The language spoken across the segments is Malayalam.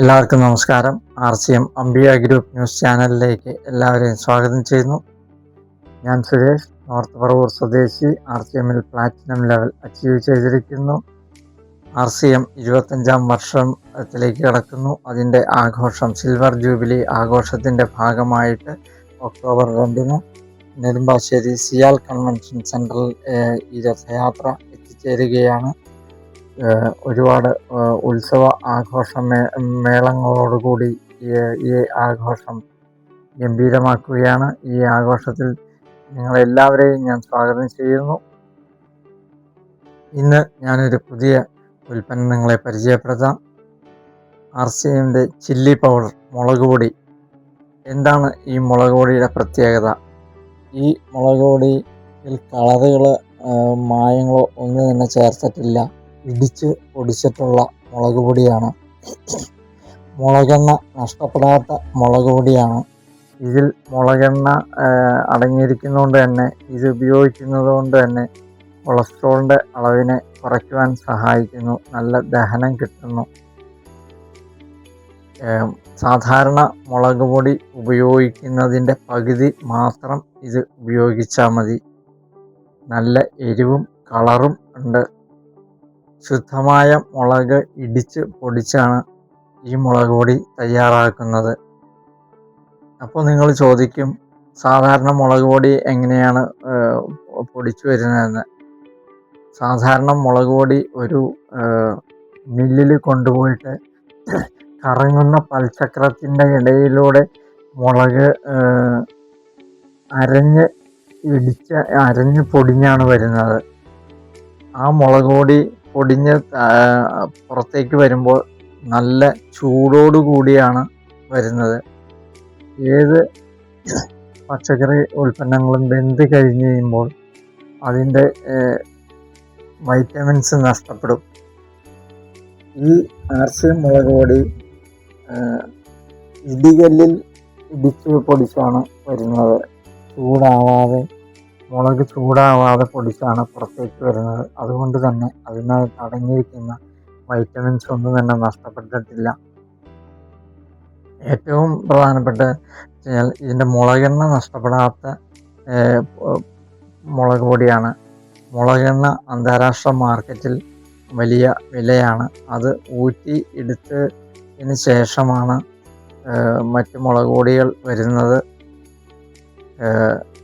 എല്ലാവർക്കും നമസ്കാരം. ആർ സി എം അംബിയ ഗ്രൂപ്പ് ന്യൂസ് ചാനലിലേക്ക് എല്ലാവരെയും സ്വാഗതം ചെയ്യുന്നു. ഞാൻ സുരേഷ് നോർത്ത് പറവൂർ സ്വദേശി ആർ സി എമ്മിൽ പ്ലാറ്റിനം ലെവൽ അച്ചീവ് ചെയ്തിരിക്കുന്നു. ആർ സി എം ഇരുപത്തഞ്ചാം വർഷത്തിലേക്ക് കടക്കുന്നു. അതിന്റെ ആഘോഷം സിൽവർ ജൂബിലി ആഘോഷത്തിന്റെ ഭാഗമായിട്ട് ഒക്ടോബർ രണ്ടിന് നെടുമ്പാശ്ശേരി സിയാൽ കൺവെൻഷൻ സെന്ററിൽ ഈ രഥയാത്ര എത്തിച്ചേരുകയാണ്. ഒരുപാട് ഉത്സവ ആഘോഷ മേളങ്ങളോടുകൂടി ഈ ആഘോഷം ഗംഭീരമാക്കുകയാണ്. ഈ ആഘോഷത്തിൽ നിങ്ങളെല്ലാവരെയും ഞാൻ സ്വാഗതം ചെയ്യുന്നു. ഇന്ന് ഞാനൊരു പുതിയ ഉൽപ്പന്നം നിങ്ങളെ പരിചയപ്പെടുത്താം. ആർ സി എമ്മിന്റെ ചില്ലി പൗഡർ മുളക് പൊടി. എന്താണ് ഈ മുളക് പൊടിയുടെ പ്രത്യേകത? ഈ മുളക് പൊടിയിൽ കളറുകൾ മായങ്ങളോ ഒന്നും തന്നെ ചേർത്തിട്ടില്ല. ഇടിച്ച് പൊടിച്ചിട്ടുള്ള മുളക് പൊടിയാണ് മുളകെണ്ണ നഷ്ടപ്പെടാത്ത മുളക് പൊടിയാണ് ഇതിൽ മുളകെണ്ണ അടങ്ങിയിരിക്കുന്നതുകൊണ്ട് തന്നെ ഇത് ഉപയോഗിക്കുന്നത് കൊണ്ട് തന്നെ കൊളസ്ട്രോളിന്റെ അളവിനെ കുറയ്ക്കുവാൻ സഹായിക്കുന്നു. നല്ല ദഹനം കിട്ടുന്നു. സാധാരണ മുളക് പൊടി ഉപയോഗിക്കുന്നതിന്റെ പകുതി മാത്രം ഇത് ഉപയോഗിച്ചാൽ മതി. നല്ല എരിവും കളറും ഉണ്ട്. ശുദ്ധമായ മുളക് ഇടിച്ച് പൊടിച്ചാണ് ഈ മുളക് പൊടി തയ്യാറാക്കുന്നത്. അപ്പോൾ നിങ്ങൾ ചോദിക്കും സാധാരണ മുളക് പൊടി എങ്ങനെയാണ് പൊടിച്ചു വരുന്നതെന്ന്. സാധാരണ മുളക് പൊടി ഒരു മില്ലിൽ കൊണ്ടുപോയിട്ട് കറങ്ങുന്ന പൽചക്രത്തിന്റെ ഇടയിലൂടെ മുളക് അരഞ്ഞ് ഇടിച്ച് അരഞ്ഞ് പൊടിഞ്ഞാണ് വരുന്നത്. ആ മുളക് പൊടി പൊടിഞ്ഞ് പുറത്തേക്ക് വരുമ്പോൾ നല്ല ചൂടോടു കൂടിയാണ് വരുന്നത്. ഏത് പച്ചക്കറി ഉൽപ്പന്നങ്ങളും വെന്ത് കഴിഞ്ഞ് കഴിയുമ്പോൾ അതിന്റെ വൈറ്റമിൻസ് നഷ്ടപ്പെടും. ഈ ആർസിയം മുളക് പൊടി ഇടികല്ലിൽ ഇടിച്ച് പൊടിച്ചാണ് വരുന്നത്. ചൂടാവാതെ മുളക് ചൂടാവാതെ പൊടിച്ചാണ് പുറത്തേക്ക് വരുന്നത്. അതുകൊണ്ട് തന്നെ അതിനകത്ത് അടങ്ങിയിരിക്കുന്ന വൈറ്റമിൻസ് ഒന്നും തന്നെ നഷ്ടപ്പെട്ടിട്ടില്ല. ഏറ്റവും പ്രധാനപ്പെട്ട വെച്ചാൽ ഇതിന്റെ മുളകെണ്ണ നഷ്ടപ്പെടാത്ത മുളക് പൊടിയാണ്. മുളകെണ്ണ അന്താരാഷ്ട്ര മാർക്കറ്റിൽ വലിയ വിലയാണ്. അത് ഊറ്റി എടുത്തതിന് ശേഷമാണ് മറ്റ് മുളക് പൊടികൾ വരുന്നത്.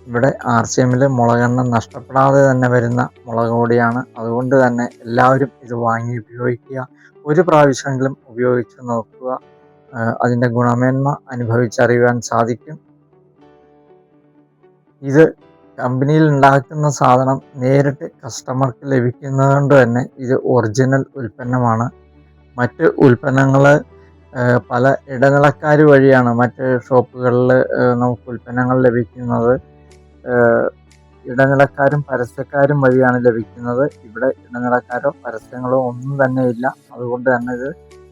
ഇവിടെ ആർ സി എമ്മിൽ മുളകെണ്ണ നഷ്ടപ്പെടാതെ തന്നെ വരുന്ന മുളക് പൊടിയാണ്. അതുകൊണ്ട് തന്നെ എല്ലാവരും ഇത് വാങ്ങി ഉപയോഗിക്കുക. ഒരു പ്രാവശ്യമെങ്കിലും ഉപയോഗിച്ച് നോക്കുക. അതിന്റെ ഗുണമേന്മ അനുഭവിച്ചറിയുവാൻ സാധിക്കും. ഇത് കമ്പനിയിൽ ഉണ്ടാക്കുന്ന സാധനം നേരിട്ട് കസ്റ്റമർക്ക് ലഭിക്കുന്നത് കൊണ്ട് തന്നെ ഇത് ഒറിജിനൽ ഉൽപ്പന്നമാണ്. മറ്റ് ഉൽപ്പന്നങ്ങൾ പല ഇടനിലക്കാർ വഴിയാണ് മറ്റ് ഷോപ്പുകളിൽ നമുക്ക് ഉൽപ്പന്നങ്ങൾ ലഭിക്കുന്നത്. ഇടനിലക്കാരും പരസ്യക്കാരും വഴിയാണ് ലഭിക്കുന്നത്. ഇവിടെ ഇടനിലക്കാരോ പരസ്യങ്ങളോ ഒന്നും തന്നെ ഇല്ല. അതുകൊണ്ട് തന്നെ ഇത്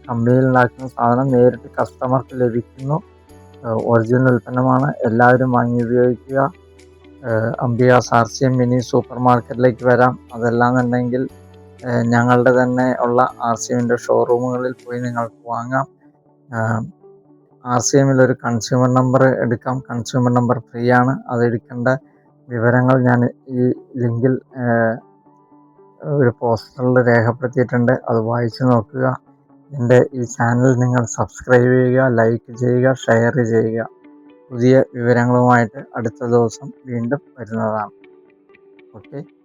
കമ്പനിയിൽ ഉണ്ടാക്കുന്ന സാധനം നേരിട്ട് കസ്റ്റമർക്ക് ലഭിക്കുന്നു. ഒറിജിനൽ ഉൽപ്പന്നമാണ്. എല്ലാവരും വാങ്ങി ഉപയോഗിക്കുക. അംബിക സാർസിയം മിനി സൂപ്പർ മാർക്കറ്റിലേക്ക് വരാം അതല്ലാന്നുണ്ടെങ്കിൽ ഞങ്ങളുടെ തന്നെ ഉള്ള ആർ സി എമ്മിന്റെ ഷോറൂമുകളിൽ പോയി നിങ്ങൾക്ക് വാങ്ങാം. ആർ സി എമ്മിൽ ഒരു കൺസ്യൂമർ നമ്പർ എടുക്കാം. കൺസ്യൂമർ നമ്പർ ഫ്രീ ആണ്. അത് എടുക്കേണ്ട വിവരങ്ങൾ ഞാൻ ഈ ലിങ്കിൽ ഒരു പോസ്റ്ററിൽ രേഖപ്പെടുത്തിയിട്ടുണ്ട്. അത് വായിച്ചു നോക്കുക. എന്റെ ഈ ചാനൽ നിങ്ങൾ സബ്സ്ക്രൈബ് ചെയ്യുക ലൈക്ക് ചെയ്യുക ഷെയർ ചെയ്യുക. പുതിയ വിവരങ്ങളുമായിട്ട് അടുത്ത ദിവസം വീണ്ടും വരുന്നതാണ്. ഓക്കെ.